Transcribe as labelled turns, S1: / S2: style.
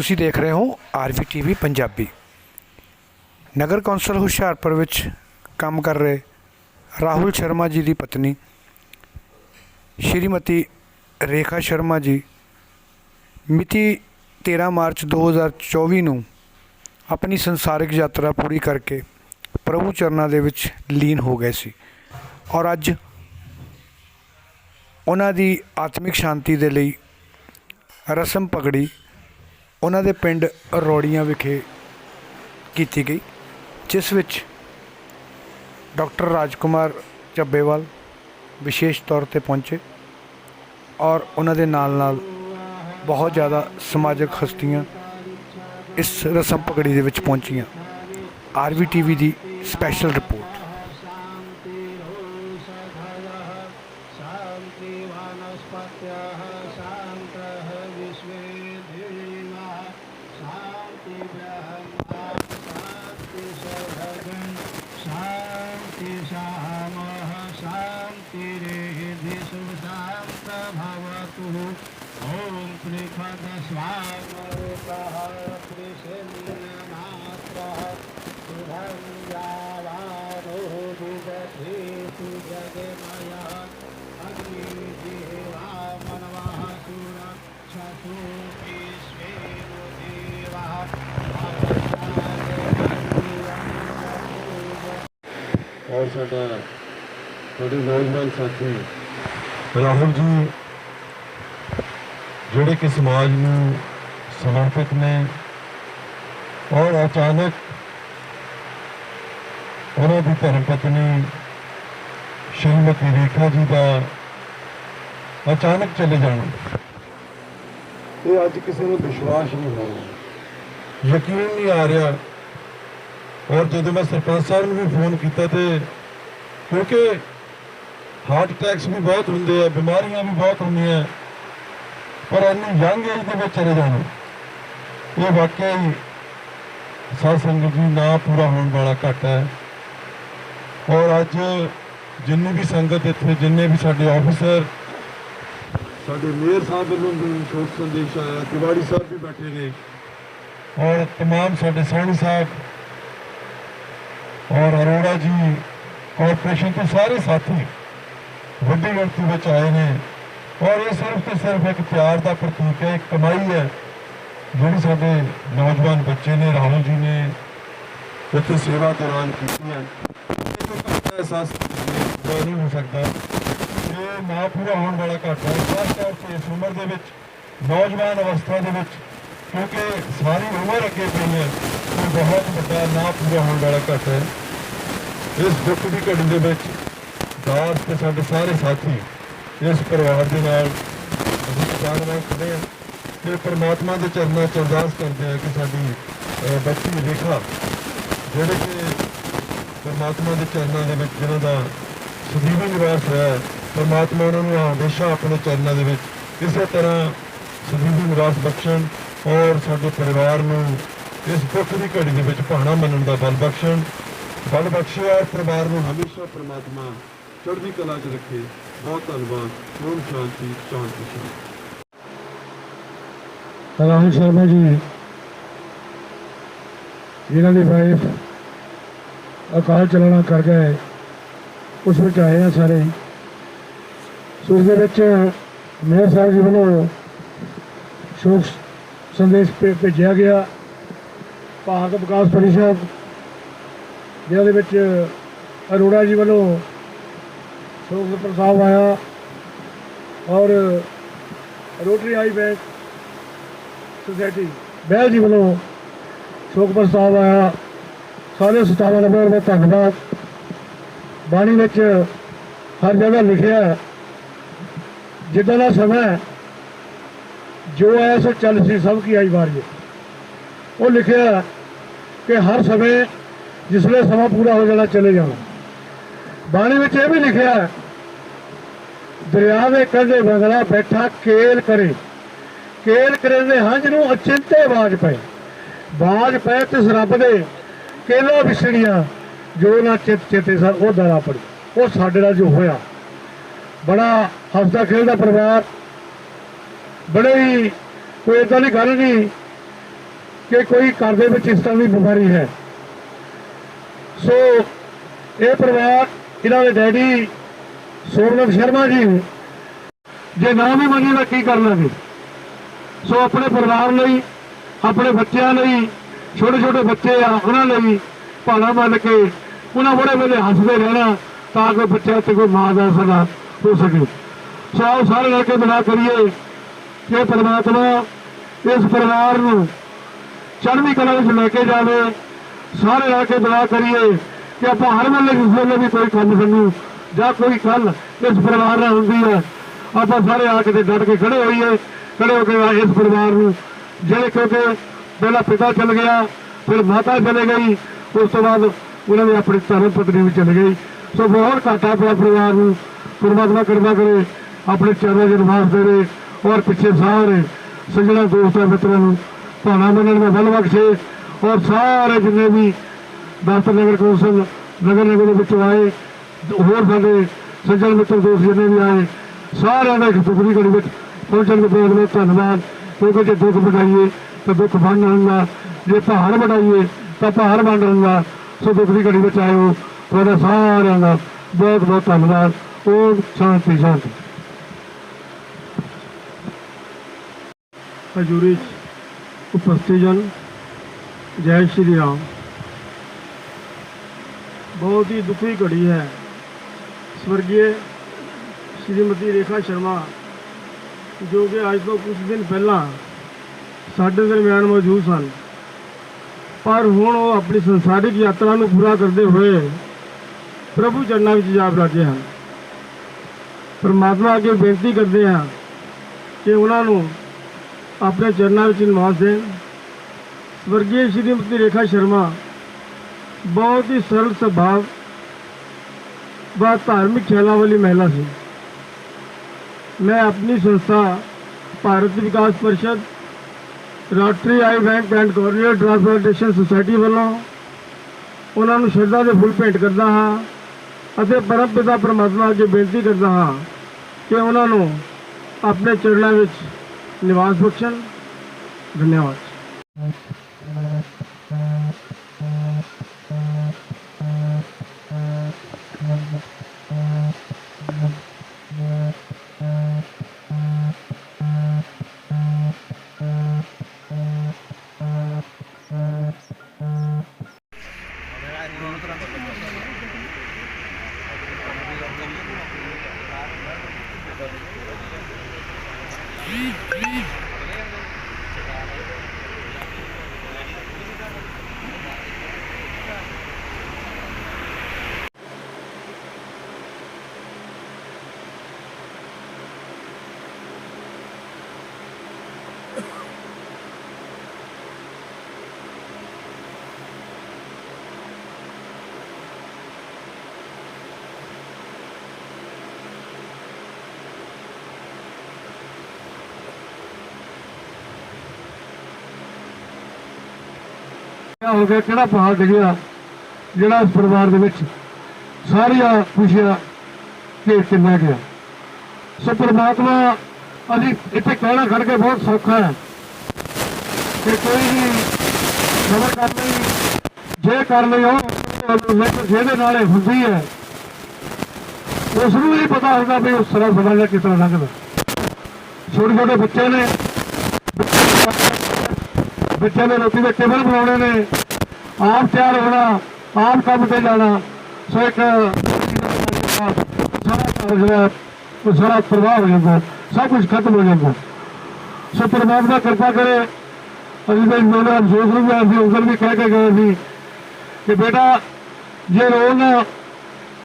S1: ਤੁਸੀਂ ਦੇਖ ਰਹੇ ਹੋ ਆਰਵੀ ਟੀਵੀ ਪੰਜਾਬੀ। ਨਗਰ ਕੌਂਸਲ ਹੁਸ਼ਿਆਰਪੁਰ ਵਿੱਚ ਕੰਮ ਕਰ ਰਹੇ ਰਾਹੁਲ ਸ਼ਰਮਾ ਜੀ ਦੀ ਪਤਨੀ, ਸ਼੍ਰੀਮਤੀ ਰੇਖਾ ਸ਼ਰਮਾ ਜੀ, ਮਿਤੀ 13 ਮਾਰਚ 2024 ਨੂੰ ਆਪਣੀ ਸੰਸਾਰਿਕ ਯਾਤਰਾ ਪੂਰੀ ਕਰਕੇ ਪ੍ਰਭੂ ਚਰਨਾਂ ਦੇ ਵਿੱਚ ਲੀਨ ਹੋ ਗਏ ਸੀ। ਔਰ ਅੱਜ ਉਹਨਾਂ ਦੀ ਆਤਮਿਕ ਸ਼ਾਂਤੀ ਦੇ ਲਈ ਰਸਮ ਪਗੜੀ ਉਹਨਾਂ ਦੇ ਪਿੰਡ ਰੋੜੀਆਂ ਵਿਖੇ ਕੀਤੀ ਗਈ, ਜਿਸ ਵਿੱਚ ਡਾਕਟਰ ਰਾਜਕੁਮਾਰ ਚੱਬੇਵਾਲ ਵਿਸ਼ੇਸ਼ ਤੌਰ ਤੇ ਪਹੁੰਚੇ ਔਰ ਉਹਨਾਂ ਦੇ ਨਾਲ ਨਾਲ ਬਹੁਤ ਜ਼ਿਆਦਾ ਸਮਾਜਿਕ ਹਸਤੀਆਂ ਇਸ ਰਸਮ ਪਗੜੀ ਦੇ ਵਿੱਚ ਪਹੁੰਚੀਆਂ। ਆਰਵੀ ਟੀਵੀ ਦੀ ਸਪੈਸ਼ਲ ਰਿਪੋਰਟ
S2: भवतु ॐ त्रिपद स्वामरूपः त्रिशून्यमात्रः शुभं यावानो विदधेतु जगमयः अग्निदेवा मनवः सुरक्षतु विश्वेनो देवः
S3: ਔਰ ਸਾਡਾ ਸਾਡੇ ਨੌਜਵਾਨ ਸਾਥੀ ਰਾਹੁਲ ਜੀ, ਜਿਹੜੇ ਕਿ ਸਮਾਜ ਨੂੰ ਸਮਰਪਿਤ ਨੇ ਔਰ ਅਚਾਨਕ ਉਹਨਾਂ ਦੀ ਧਰਮ ਪਤਨੀ ਸ਼੍ਰੀਮਤੀ ਰੇਖਾ ਜੀ ਦਾ ਅਚਾਨਕ ਚਲੇ ਜਾਣਾ। ਇਹ ਅੱਜ ਕਿਸੇ ਨੂੰ ਵਿਸ਼ਵਾਸ ਨਹੀਂ ਹੋ ਰਿਹਾ। ਯਕੀਨ ਨਹੀਂ ਆ ਰਿਹਾ। ਔਰ ਜਦੋਂ ਮੈਂ ਸਰਪੰਚ ਸਾਹਿਬ ਨੂੰ ਵੀ ਫੋਨ ਕੀਤਾ ਤੇ ਕਿਉਂਕਿ ਹਾਰਟ ਅਟੈਕਸ ਵੀ ਬਹੁਤ ਹੁੰਦੇ ਆ ਬਿਮਾਰੀਆਂ ਵੀ ਬਹੁਤ ਹੁੰਦੀਆਂ ਪਰ ਇੰਨੀ ਯੰਗ ਏਜ ਦੇ ਵਿੱਚ ਚਲੇ ਜਾਣਾ ਇਹ ਵਾਕਿਆ ਹੀ ਸਾਧ ਸੰਗਤ ਜੀ ਨਾ ਪੂਰਾ ਹੋਣ ਵਾਲਾ ਘਟ ਹੈ ਔਰ ਅੱਜ ਜਿੰਨੀ ਵੀ ਸੰਗਤ ਇੱਥੇ ਜਿੰਨੇ ਵੀ ਸਾਡੇ ਆਫੀਸਰ ਸਾਡੇ ਮੇਅਰ ਸਾਹਿਬ ਵੱਲੋਂ ਵੀ ਸ਼ੋਕ ਸੰਦੇਸ਼ ਆਇਆ ਤਿਵਾੜੀ ਸਾਹਿਬ ਵੀ ਬੈਠੇ ਨੇ ਔਰ तमाम ਸਾਡੇ ਸੈਣੀ ਸਾਹਿਬ ਔਰ ਅਰੋੜਾ ਜੀ ਕਾਰਪੋਰੇਸ਼ਨ ਦੇ ਸਾਰੇ ਸਾਥੀ ਵੱਡੀ ਗਿਣਤੀ ਵਿੱਚ ਆਏ ਨੇ। ਔਰ ਇਹ ਸਿਰਫ ਤੇ ਸਿਰਫ ਇੱਕ ਪਿਆਰ ਦਾ ਪ੍ਰਤੀਕ ਹੈ, ਇੱਕ ਕਮਾਈ ਹੈ, ਜਿਹੜੀ ਸਾਡੇ ਨੌਜਵਾਨ ਬੱਚੇ ਨੇ, ਰਾਹੁਲ ਜੀ ਨੇ ਇੱਥੇ ਸੇਵਾ ਦੌਰਾਨ ਕੀਤੀ ਹੈ। ਅਹਿਸਾਸ ਨਹੀਂ ਹੋ ਸਕਦਾ। ਇਹ ਨਾ ਪੂਰਾ ਹੋਣ ਵਾਲਾ ਘਾਟਾ ਹੈ। ਖਾਸ ਤੌਰ ਤੇ ਇਸ ਉਮਰ ਦੇ ਵਿੱਚ, ਨੌਜਵਾਨ ਅਵਸਥਾ ਦੇ ਵਿੱਚ, ਕਿਉਂਕਿ ਸਾਰੀ ਉਮਰ ਅੱਗੇ ਪਈ ਹੈ, ਇਹ ਬਹੁਤ ਵੱਡਾ ਨਾ ਪੂਰਾ ਹੋਣ ਵਾਲਾ ਘਾਟਾ ਹੈ। ਇਸ ਦੁੱਖ ਦੀ ਘੜੀ ਦੇ ਵਿੱਚ ਦਾਸ ਤੇ ਸਾਡੇ ਸਾਰੇ ਸਾਥੀ ਇਸ ਪਰਿਵਾਰ ਦੇ ਨਾਲ ਅਸੀਂ ਕਿਸਾਨ ਨਾਲ ਖੜੇ ਹਾਂ। ਤੇ ਪਰਮਾਤਮਾ ਦੇ ਚਰਨਾਂ 'ਚ ਅਰਦਾਸ ਕਰਦੇ ਹਾਂ ਕਿ ਸਾਡੀ ਅਹ, ਬੱਚੀ ਰੇਖਾ ਜਿਹੜੇ ਕਿ ਪਰਮਾਤਮਾ ਦੇ ਚਰਨਾਂ ਦੇ ਵਿੱਚ ਜਿਹਨਾਂ ਦਾ ਸਦੀਵੀ ਨਿਵਾਸ ਹੋਇਆ ਹੈ ਪਰਮਾਤਮਾ ਉਹਨਾਂ ਨੂੰ ਹਮੇਸ਼ਾ ਆਪਣੇ ਚਰਨਾਂ ਦੇ ਵਿੱਚ ਇਸੇ ਤਰ੍ਹਾਂ ਸਦੀਵੀ ਨਿਵਾਸ ਬਖਸ਼ਣ ਔਰ ਸਾਡੇ ਪਰਿਵਾਰ ਨੂੰ ਇਸ ਦੁੱਖ ਦੀ ਘੜੀ ਦੇ ਵਿੱਚ ਭਾਣਾ ਮੰਨਣ ਦਾ ਬਲ ਬਖਸ਼ਣ। ਬਲ ਬਖਸ਼ਿਆ ਪਰਿਵਾਰ ਨੂੰ ਹਮੇਸ਼ਾ ਪਰਮਾਤਮਾ ਚੜ੍ਹਦੀ ਕਲਾ 'ਚ ਰੱਖੇ। ਬਹੁਤ ਧੰਨਵਾਦ। ਓਮ ਸ਼ਾਂਤੀ ਸ਼ਾਂਤੀ ਸ਼ਾਂਤੀ
S4: ਰਾਹੁਲ ਸ਼ਰਮਾ ਜੀ, ਜਿਨ੍ਹਾਂ ਦੀ ਵਾਈਫ ਅਕਾਲ ਚਲਾਣਾ ਕਰ ਗਏ, ਉਸ ਵਿੱਚ ਆਏ ਆ ਸਾਰੇ। ਸੋ ਉਸ ਦੇ ਵਿੱਚ ਮੇਅਰ ਸਾਹਿਬ ਜੀ ਵੱਲੋਂ ਸ਼ੋਕ ਸੰਦੇਸ਼ ਭੇ- ਭੇਜਿਆ ਗਿਆ। ਭਾਰਤ ਵਿਕਾਸ ਪਰਿਸ਼ਦ, ਜਿਹਦੇ ਵਿੱਚ ਅਰੋੜਾ ਜੀ ਵੱਲੋਂ ਸ਼ੋਕ ਪ੍ਰਸਤਾਵ ਆਇਆ ਔਰ rotary eye bank society Behl ji ਵੱਲੋਂ ਸ਼ੋਕ ਪ੍ਰਸਤਾਵ ਆਇਆ। ਸਾਰੇ ਸਤਾਵਾਂ ਦਾ ਬਹੁਤ ਬਹੁਤ ਧੰਨਵਾਦ। ਬਾਣੀ ਵਿੱਚ ਹਰ ਜਗ੍ਹਾ ਲਿਖਿਆ ਜਿੱਦਾਂ ਦਾ ਸਮਾਂ ਜੋ ਆਇਆ ਸੋ ਚੱਲ ਸੀ, ਸਭ ਕੀ ਆਈ ਵਾਰੀ ਉਹ ਲਿਖਿਆ ਕਿ ਹਰ ਸਮੇਂ ਜਿਸਲੇ ਸਮਾਂ ਪੂਰਾ ਹੋ ਜਾਣਾ, ਚਲੇ ਜਾਣਾ। ਬਾਣੀ ਵਿੱਚ ਇਹ ਵੀ ਲਿਖਿਆ ਹੈ, ਦਰਿਆ ਦੇ ਕੰਢੇ ਬੰਗਲਾ ਬੈਠਾ, ਕੇਲ ਕਰੇ। ਕੇਲ ਕਰੇ ਦੇ ਹੰਝ ਨੂੰ ਅਚਿੰਤੇ ਬਾਜ ਪਏ। ਬਾਜ ਪਏ ਤਿਸ ਰੱਬ ਦੇ, ਕੇਲਾ ਵਿਛੜੀਆਂ, ਜੋ ਨਾ ਚਿਤ ਚੇਤੇ ਸਰ ਉਹ ਦਰਾ ਪੜੀ। ਉਹ ਸਾਡੇ ਨਾਲ ਜੋ ਹੋਇਆ। ਬੜਾ ਹੱਸਦਾ ਖੇਡਦਾ ਪਰਿਵਾਰ। ਬੜੇ ਹੀ ਕੋਈ ਏਦਾਂ ਦੀ ਗੱਲ ਨਹੀਂ ਕਿ ਕੋਈ ਘਰ ਦੇ ਵਿੱਚ ਇਸ ਤਰ੍ਹਾਂ ਦੀ ਬਿਮਾਰੀ ਹੈ। ਸੋ ਇਹ ਪਰਿਵਾਰ ਇਹਨਾਂ ਦੇ ਡੈਡੀ ਸੋਮਨਾਥ ਸ਼ਰਮਾ ਜੀ ਜੇ ਨਾ ਵੀ ਮੰਨੀ ਤਾਂ ਕੀ ਕਰ ਜੀ ਸੋ ਆਪਣੇ ਪਰਿਵਾਰ ਲਈ, ਆਪਣੇ ਬੱਚਿਆਂ ਲਈ ਛੋਟੇ ਛੋਟੇ ਬੱਚੇ ਆ, ਉਹਨਾਂ ਲਈ ਭਾਣਾ ਮੰਨ ਕੇ ਉਹਨਾਂ ਬੜੇ ਵੇਲੇ ਹੱਸਦੇ ਰਹਿਣਾ ਤਾਂ ਕਿ ਬੱਚਿਆਂ ਤੇ ਕੋਈ ਮਾਂ ਦਾ ਸਦਾ ਹੋ ਸਕੇ। ਸੋ ਆਓ ਸਾਰੇ ਰਲ ਕੇ ਦੁਆ ਕਰੀਏ ਕਿ ਪਰਮਾਤਮਾ ਇਸ ਪਰਿਵਾਰ ਨੂੰ ਚੜ੍ਹਦੀ ਕਲਾ ਵਿੱਚ ਲੈ ਕੇ ਜਾਵੇ। ਸਾਰੇ ਰਲ ਕੇ ਦੁਆ ਕਰੀਏ ਕਿ ਆਪਾਂ ਹਰ ਵੇਲੇ ਜਿਸ ਵੇਲੇ ਵੀ ਕੋਈ ਕੰਮ ਸਾਨੂੰ ਜਾਂ ਕੋਈ ਗੱਲ ਇਸ ਪਰਿਵਾਰ ਨਾਲ ਹੁੰਦੀ ਹੈ, ਆਪਾਂ ਸਾਰੇ ਆ ਕੇ ਤੇ ਡਟ ਕੇ ਖੜੇ ਹੋਈਏ, ਖੜੇ ਹੋ ਕੇ ਇਸ ਪਰਿਵਾਰ ਨੂੰ। ਜਿਹੜੇ ਕਿਉਂਕਿ ਪਹਿਲਾਂ ਪਿਤਾ ਚਲ ਗਿਆ, ਫਿਰ ਮਾਤਾ ਚਲੇ ਗਈ, ਉਸ ਤੋਂ ਬਾਅਦ ਉਹਨਾਂ ਨੇ ਆਪਣੀ ਧਰਮ ਪਤਨੀ ਵੀ ਚਲੇ ਗਈ। ਸੋ ਬਹੁਤ ਘਾਟਾ ਪਿਆ ਪਰਿਵਾਰ ਨੂੰ। ਪਰਮਾਤਮਾ ਕਿਰਪਾ ਕਰੇ, ਆਪਣੇ ਚਰਨਾਂ 'ਚ ਨਿਵਾਸ ਦੇਵੇ ਔਰ ਪਿੱਛੇ ਸਾਰੇ ਸਜਣਾ ਦੋਸਤਾਂ ਮਿੱਤਰਾਂ ਨੂੰ ਭਾਣਾ ਮੰਨਣ ਦਾ ਬਲ ਬਖਸ਼ੇ ਔਰ ਸਾਰੇ ਜਿੰਨੇ ਵੀ ਦਸਤ ਨਗਰ ਕੌਂਸਲ ਨਗਰ ਨਿਗਮ ਦੇ ਵਿੱਚੋਂ ਆਏ, ਹੋਰ ਸਾਡੇ ਸੱਜਣ ਮਿੱਤਰ ਦੋਸਤ ਜਿੰਨੇ ਵੀ ਆਏ, ਸਾਰਿਆਂ ਦਾ ਇੱਕ ਦੁਖੜੀ ਘੜੀ ਵਿੱਚ ਪਹੁੰਚਣ ਦੇ ਬਹੁਤ ਬਹੁਤ ਧੰਨਵਾਦ। ਕਿਉਂਕਿ ਜੇ ਦੁੱਖ ਵਟਾਈਏ ਤਾਂ ਦੁੱਖ ਵੰਡਣ ਦਾ, ਜੇ ਭਾਰ ਵਡਾਈਏ, ਤਾਂ ਪਹਾੜ ਵੰਡਣ ਦਾ, ਸੋ ਦੁੱਖ ਦੀ ਘੜੀ ਵਿੱਚ ਆਇਓ। ਤੁਹਾਡਾ ਸਾਰਿਆਂ ਦਾ ਬਹੁਤ ਬਹੁਤ ਧੰਨਵਾਦ। ਓਮ ਸ਼ਾਂਤੀ ਸ਼ਾਂਤੀ। ਹਜੂਰੀ ਉਪਸਥਿਤਜਨ ਜੈ ਸ਼੍ਰੀ ਰਾਮ। ਬਹੁਤ ਹੀ ਦੁਖੀ ਘੜੀ ਹੈ। ਸਵਰਗੀ ਸ਼੍ਰੀਮਤੀ ਰੇਖਾ ਸ਼ਰਮਾ, ਜੋ ਕਿ ਅੱਜ ਤੋਂ ਕੁਝ ਦਿਨ ਪਹਿਲਾਂ ਸਾਡੇ ਦਰਮਿਆਨ ਮੌਜੂਦ ਸਨ। ਪਰ ਹੁਣ ਉਹ ਆਪਣੀ ਸੰਸਾਰਿਕ ਯਾਤਰਾ ਨੂੰ ਪੂਰਾ ਕਰਦੇ ਹੋਏ ਪ੍ਰਭੂ ਚਰਨਾਂ ਵਿੱਚ ਜਾ ਬਰਾਜੇ ਹਨ। ਪਰਮਾਤਮਾ ਅੱਗੇ ਬੇਨਤੀ ਕਰਦੇ ਹਾਂ ਕਿ ਉਹਨਾਂ ਨੂੰ ਆਪਣੇ ਚਰਨਾਂ ਵਿੱਚ ਨਿਵਾਸ ਦੇਣ। ਸਵਰਗੀ ਸ਼੍ਰੀਮਤੀ ਰੇਖਾ ਸ਼ਰਮਾ ਬਹੁਤ ਹੀ ਸਰਲ ਸੁਭਾਅ ਵਾ ਧਾਰਮਿਕ ਖਿਆਲਾਂ ਵਾਲੀ ਮਹਿਲਾ ਸੀ। ਮੈਂ ਆਪਣੀ ਸੰਸਥਾ Bharat Vikas Parishad, Rashtriya eye bank and coordinate transportation society ਵੱਲੋਂ ਉਹਨਾਂ ਨੂੰ ਸ਼ਰਧਾ ਦੇ ਫੁੱਲ ਭੇਟ ਕਰਦਾ ਹਾਂ ਅਤੇ ਪਰਮ ਪਿਤਾ ਪਰਮਾਤਮਾ ਅੱਗੇ ਬੇਨਤੀ ਕਰਦਾ ਹਾਂ ਕਿ ਉਹਨਾਂ ਨੂੰ ਆਪਣੇ ਚਰਨਾਂ ਵਿੱਚ ਨਿਵਾਸ ਬਖਸ਼ਣ। ਧੰਨਵਾਦ। Beep. ਕਿਆ ਹੋ ਗਿਆ, ਕਿਹੜਾ ਪਹਾੜ ਡਿੱਗਿਆ, ਜਿਹੜਾ ਇਸ ਪਰਿਵਾਰ ਦੇ ਵਿੱਚ ਸਾਰੀਆਂ ਖੁਸ਼ੀਆਂ ਘੇਰ ਕੇ ਲੈ ਗਿਆ। ਸੋ ਪਰਮਾਤਮਾ ਅਸੀਂ ਇੱਥੇ ਕਹਿਣਾ ਖੜ ਕੇ ਬਹੁਤ ਸੌਖਾ ਹੈ ਕਿ ਕੋਈ ਵੀ ਖਬਰ ਕਰ ਲਈ, ਜੇ ਕਰ ਲਈ ਉਹ ਲੇਕਿਨ ਜਿਹਦੇ ਨਾਲ ਹੁੰਦੀ ਹੈ ਉਸ ਨੂੰ ਨਹੀਂ ਪਤਾ ਹੁੰਦਾ ਵੀ ਉਸ ਤਰ੍ਹਾਂ ਸਮਾਂ ਕਿਸ ਤਰ੍ਹਾਂ ਲੰਘਦਾ। ਛੋਟੇ ਛੋਟੇ ਬੱਚੇ ਨੇ ਬੱਚਿਆਂ ਦੇ ਰੋਟੀ ਦੇ ਟੇਬਲ ਬਣਾਉਣੇ ਨੇ ਆਪ ਤਿਆਰ ਹੋਣਾ ਆਪ ਕੰਮ ਤੇ ਜਾਣਾ। ਸੋ ਇੱਕ ਸਾਰਾ ਜਿਹੜਾ, ਉਹ ਸਾਰਾ ਪ੍ਰਵਾਹ ਹੋ ਜਾਂਦਾ, ਸਭ ਕੁਝ ਖਤਮ ਹੋ ਜਾਂਦਾ। ਸੋ ਪਰਮਾਤਮਾ ਕਿਰਪਾ ਕਰੇ, ਅਸੀਂ ਵੀ ਮੇਰੇ ਅਫਸੋਸ ਨੂੰ ਵੀ ਅਸੀਂ ਉਸ ਦਿਨ ਵੀ ਕਹਿ ਕੇ ਗਏ ਸੀ ਕਿ ਬੇਟਾ, ਜੇ ਰੋਜ਼